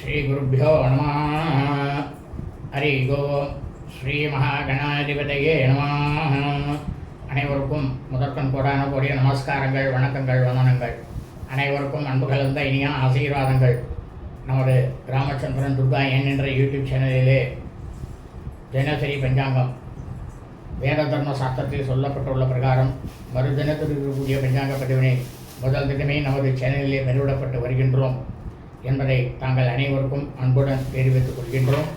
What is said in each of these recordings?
ஸ்ரீகுருப்போ நம. ஹரி கோ ஸ்ரீ மகாகணாதிபதியே நம. அனைவருக்கும் முதற்கண் கோடான கோடிய நமஸ்காரங்கள் வணக்கங்கள் வந்தனங்கள். அனைவருக்கும் அன்பு கலந்த இனிய ஆசீர்வாதங்கள். நமது ராமச்சந்திரன் துர்கா என் என்ற யூடியூப் சேனலிலே தினசரி பஞ்சாங்கம். வேத தர்ம சாஸ்திரத்தில் சொல்லப்பட்டுள்ள பிரகாரம் மறுதினத்தில் இருக்கக்கூடிய பஞ்சாங்க பதிவினை முதல் தினமே நமது சேனலிலே பெருவிடப்பட்டு வருகின்றோம். என்பதை தாங்கள் அனைவருக்கும் அன்புடன் தெரிவித்துக் கொள்கின்றோம்.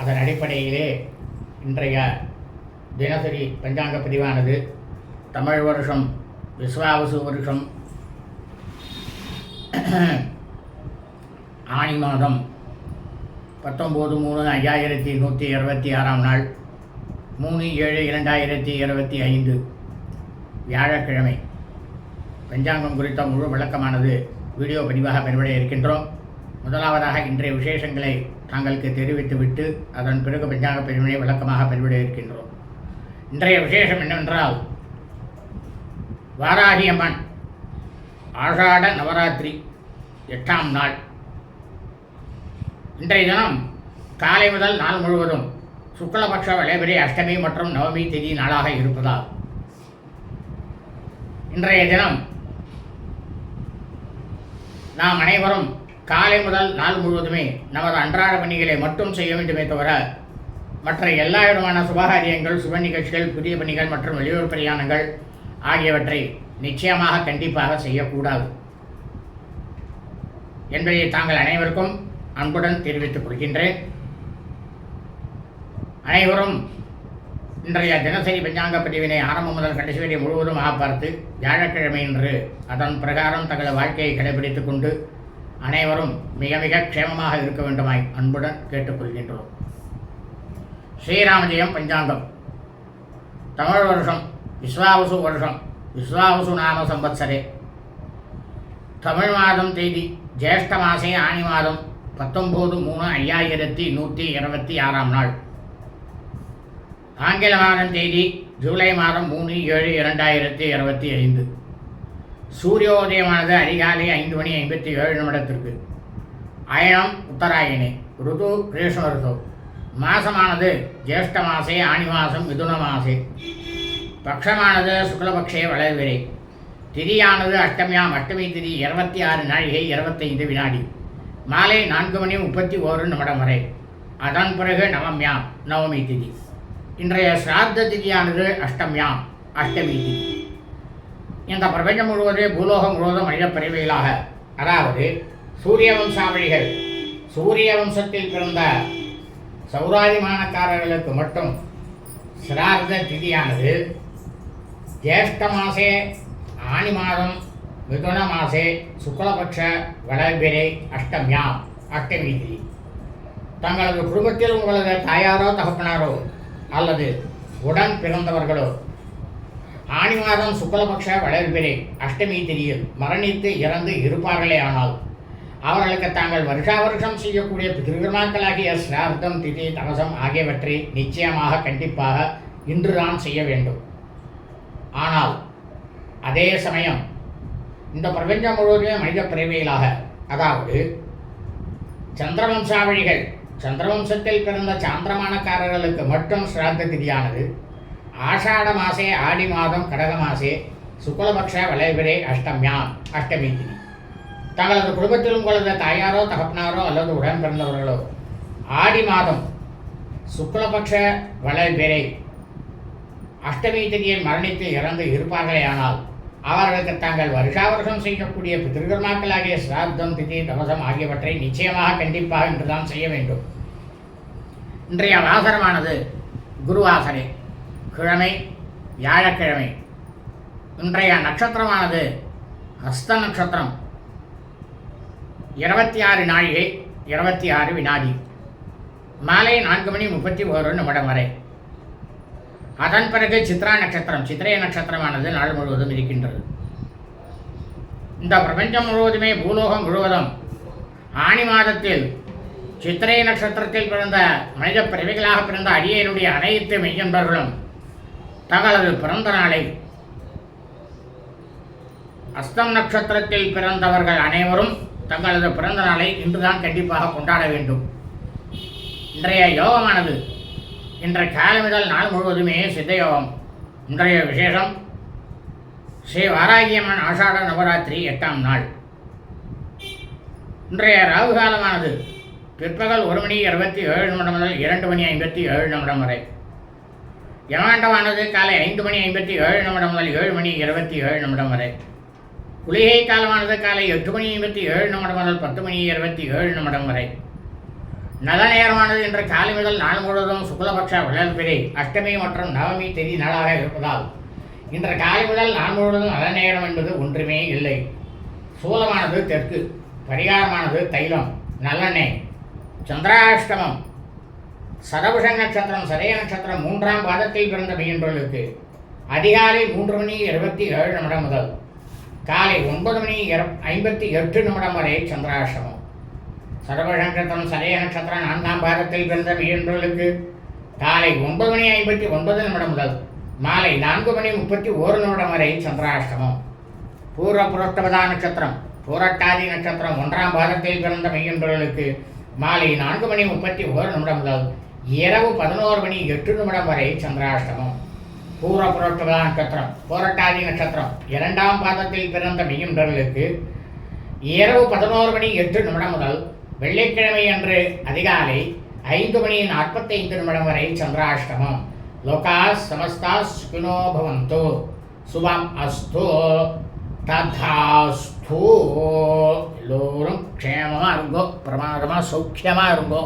அதன் அடிப்படையிலே இன்றைய தினசரி பஞ்சாங்க பதிவானது தமிழ் வருஷம் விஸ்வாவசு வருஷம் ஆணி மாதம் பத்தொம்போது மூணு ஐயாயிரத்தி நூற்றி இருபத்தி ஆறாம் நாள் மூணு ஏழு இரண்டாயிரத்தி இருபத்தி ஐந்து வியாழக்கிழமை. பஞ்சாங்கம் குறித்த முழு விளக்கமானது வீடியோ பதிவாக பெருவிட இருக்கின்றோம் முதலாவதாக இன்றைய விசேஷங்களை தாங்களுக்கு தெரிவித்துவிட்டு அதன் பிறகு பஞ்சாங்க பிரிவினை விளக்கமாக பெருவிட இருக்கின்றோம் இன்றைய விசேஷம் என்னவென்றால் வாராகி அம்மன் ஆஷாட நவராத்திரி எட்டாம் நாள். இன்றைய தினம் காலை முதல் நாள் முழுவதும் சுக்லபக்ஷ வளைபிரி அஷ்டமி மற்றும் நவமி திதி நாளாக இருப்பதால் இன்றைய தினம் நாம் அனைவரும் காலை முதல் நாள் முழுவதுமே நமது அன்றாட பணிகளை மட்டும் செய்ய வேண்டுமே தவிர மற்ற எல்லா விதமான சுபகாரியங்கள் சுப நிகழ்ச்சிகள் புதிய பணிகள் மற்றும் வெளியூர் பிரயாணங்கள் ஆகியவற்றை நிச்சயமாக கண்டிப்பாக செய்யக்கூடாது. என்பதை தாங்கள் அனைவருக்கும் அன்புடன் தெரிவித்துக் கொள்கின்றேன். அனைவரும் இன்றைய தினசரி பஞ்சாங்க பதிவினை ஆரம்பம் முதல் கடைசி வரை முழுவதுமாக பார்த்து வியாழக்கிழமையன்று அதன் பிரகாரம் தங்களது வாழ்க்கையை கடைபிடித்துக் கொண்டு அனைவரும் மிக மிக க்ஷேமமாக இருக்க வேண்டுமாய் அன்புடன் கேட்டுக்கொள்கின்றோம். ஸ்ரீராமஜெயம் பஞ்சாங்கம். தமிழ் வருஷம் விஸ்வாவசு வருஷம் விஸ்வாவசு நாம சம்பத்சரே. தமிழ் மாதம் தேதி ஜேஷ்ட மாசே ஆணி மாதம் பத்தொம்போது மூணு ஐயாயிரத்தி நூற்றி இருபத்தி ஆறாம் நாள். ஆங்கில மாதம் தேதி ஜூலை மாதம் மூணு ஏழு இரண்டாயிரத்தி இருபத்தி ஐந்து. சூரியோதயமானது அதிகாலை ஐந்து மணி ஐம்பத்தி ஏழு நிமிடத்திற்கு. அயனம் உத்தராயணி ருது கிரீஷ்ம ருது. மாசமானது ஜேஷ்ட மாசே ஆணி மாதம் மிதுன மாசே. பக்ஷமானது சுக்லபக்ஷே வளர்விரை திதியானது அஷ்டமியாம் அஷ்டமி திதி இருபத்தி ஆறு நாழிகை இருபத்தைந்து வினாடி. மாலை நான்கு மணி முப்பத்தி ஓரு நிமிடம் வரை. அதன் பிறகு நவம்யாம் நவமி திதி. இன்றைய சிராத்த திதியானது அஷ்டமியாம் அஷ்டமி திதி. இந்த பிரபஞ்சம் முழுவதும் பூலோகம் முழுவதும் மனித பிரிவுகளாக அதாவது சூரிய வம்சாவளிகள் சூரிய வம்சத்தில் பிறந்த சௌராதிமானக்காரர்களுக்கு மட்டும் சிரார்த்த திதியானது ஜேஷ்ட மாசே ஆனி மாதம் மிதுன மாசே சுக்லபக்ஷ வளர்பிரை அஷ்டமியாம் அஷ்டமி திதி. தங்களது குடும்பத்தில் உங்களது தாயாரோ தகப்பனாரோ அல்லது உடன் பிறந்தவர்களோ ஆணி மாதம் சுக்லபக்ஷ வளர்பிறை அஷ்டமி திதியில் மரணித்து இறந்து இருப்பார்களே ஆனால் அவர்களுக்கு தாங்கள் வருஷா வருஷம் செய்யக்கூடிய திருவிழாக்களாகிய சிரார்த்தம் திதி தமசம் ஆகியவற்றை நிச்சயமாக கண்டிப்பாக இன்றுதான் செய்ய வேண்டும். ஆனால் அதே சமயம் இந்த பிரபஞ்சம் முழுவதுமே மனித பிறவிகளாக அதாவது சந்திரவம்சாவழிகள் சந்திரவம்சத்தில் பிறந்த சாந்திரமானக்காரர்களுக்கு மட்டும் சிராத்த திதியானது. ஆஷாட மாசே ஆடி மாதம் கடக மாசே சுக்லபக்ஷ வளைபிரை அஷ்டமியாம் அஷ்டமி திதி தங்களது குடும்பத்தில் உங்களது தாயாரோ தகப்பனாரோ அல்லது உடன் பிறந்தவர்களோ ஆடி மாதம் சுக்லபக்ஷ வளர்பிறை அஷ்டமி திதியை மரணித்து இறந்து இருப்பார்களே ஆனால் அவர்களுக்கு தாங்கள் வருஷா வருஷம் செய்யக்கூடிய பிதிருகர்மாக்களாகிய சிராத்தம் திதி தமசம் ஆகியவற்றை நிச்சயமாக கண்டிப்பாக இன்றுதான் செய்ய வேண்டும். இன்றைய வாசனமானது குருவாசனை கிழமை வியாழக்கிழமை. இன்றைய நட்சத்திரமானது ஹஸ்த நட்சத்திரம். இருபத்தி ஆறு நாழிகை இருபத்தி ஆறு வினாடி. மாலை நான்கு மணி முப்பத்தி ஒரு நிமிடம் வரை. அதன் பிறகு சித்ரா நட்சத்திரம் சித்திரை நட்சத்திரமானது நாள் முழுவதும் இருக்கின்றது. இந்த பிரபஞ்சம் முழுவதுமே பூலோகம் முழுவதும் ஆணி மாதத்தில் சித்திரை நட்சத்திரத்தில் பிறந்த மனித பிறவிகளாக பிறந்த அடியனுடைய அனைத்து மெய்யன்பர்களும் தங்களது பிறந்த நாளை அஸ்தம் நட்சத்திரத்தில் பிறந்தவர்கள் அனைவரும் தங்களது பிறந்த நாளை இன்றுதான் கண்டிப்பாக கொண்டாட வேண்டும். இன்றைய யோகமானது இன்றைய காலை முதல் நாள் முழுவதுமே சித்தயோகம். இன்றைய விசேஷம் ஸ்ரீ வாராகியம்மன் ஆஷாட நவராத்திரி எட்டாம் நாள். இன்றைய ராகு காலமானது பிற்பகல் ஒரு மணி இருபத்தி ஏழு நிமிடம் முதல் இரண்டு மணி ஐம்பத்தி ஏழு நிமிடம் வரை. யமாண்டமானது காலை ஐந்து மணி ஐம்பத்தி ஏழு நிமிடம் முதல் ஏழு மணி இருபத்தி ஏழு நிமிடம் வரை. குளிகை காலமானது காலை எட்டு மணி ஐம்பத்தி ஏழு நிமிடம் முதல் பத்து மணி இருபத்தி ஏழு நிமிடம் வரை. நல்ல நேரமானது இன்று காலை முதல் நாள் முழுவதும் சுக்லபக்ஷ விழல்பிரி அஷ்டமி மற்றும் நவமி தேதி நாளாக இருப்பதால் இன்று காலை முதல் நாள் முழுவதும் நல்ல நேரம் என்பது ஒன்றுமே இல்லை. சூலமானது தெற்கு பரிகாரமானது தைலம் நல்லெண்ணெய் சந்திராஷ்டமம் சதபுஷ நட்சத்திரம் சதய நட்சத்திரம் மூன்றாம் பாதத்தில் பிறந்த மீன்பர்களுக்கு அதிகாலை மூன்று மணி இருபத்தி ஏழு நிமிடம் முதல் காலை ஒன்பது மணி இர ஐம்பத்தி எட்டு நிமிடம் வரை சந்திராஷ்டமம். சதபுஷ நட்சத்திரம் சதய நட்சத்திரம் நான்காம் பாதத்தில் பிறந்த மீன்பர்களுக்கு காலை ஒன்பது மணி ஐம்பத்தி ஒன்பது நிமிடம் முதல் மாலை நான்கு மணி முப்பத்தி ஓரு நிமிடம் வரை சந்திராஷ்டமம். பூர்வ புரோஷ்டபதா நட்சத்திரம் பூரட்டாதி நட்சத்திரம் ஒன்றாம் பாதத்தில் பிறந்த மெய்யன்பர்களுக்கு மாலை நான்கு மணி முப்பத்தி ஓரு நிமிடம் முதல் இரவு பதினோரு மணி எட்டு நிமிடம் வரை சந்திராஷ்டமம். பூர்வ புரட்டபதா நட்சத்திரம் பூரட்டாதி நட்சத்திரம் இரண்டாம் பாதத்தில் பிறந்த மெய்யன்பர்களுக்கு இரவு பதினோரு மணி எட்டு நிமிடம் முதல் வெள்ளிக்கிழமை அன்று அதிகாலை ஐந்து மணி நாற்பத்தைந்து நிமிடம் வரை சந்திராஷ்டமம். லோகா சமஸ்தா சுகினோ பவந்து. சுபம் அஸ்து. ததாஸ்து. எல்லோரும் க்ஷேமமாக இருங்கோ. பிரமாதமாக சௌக்கியமாக இருங்கோ.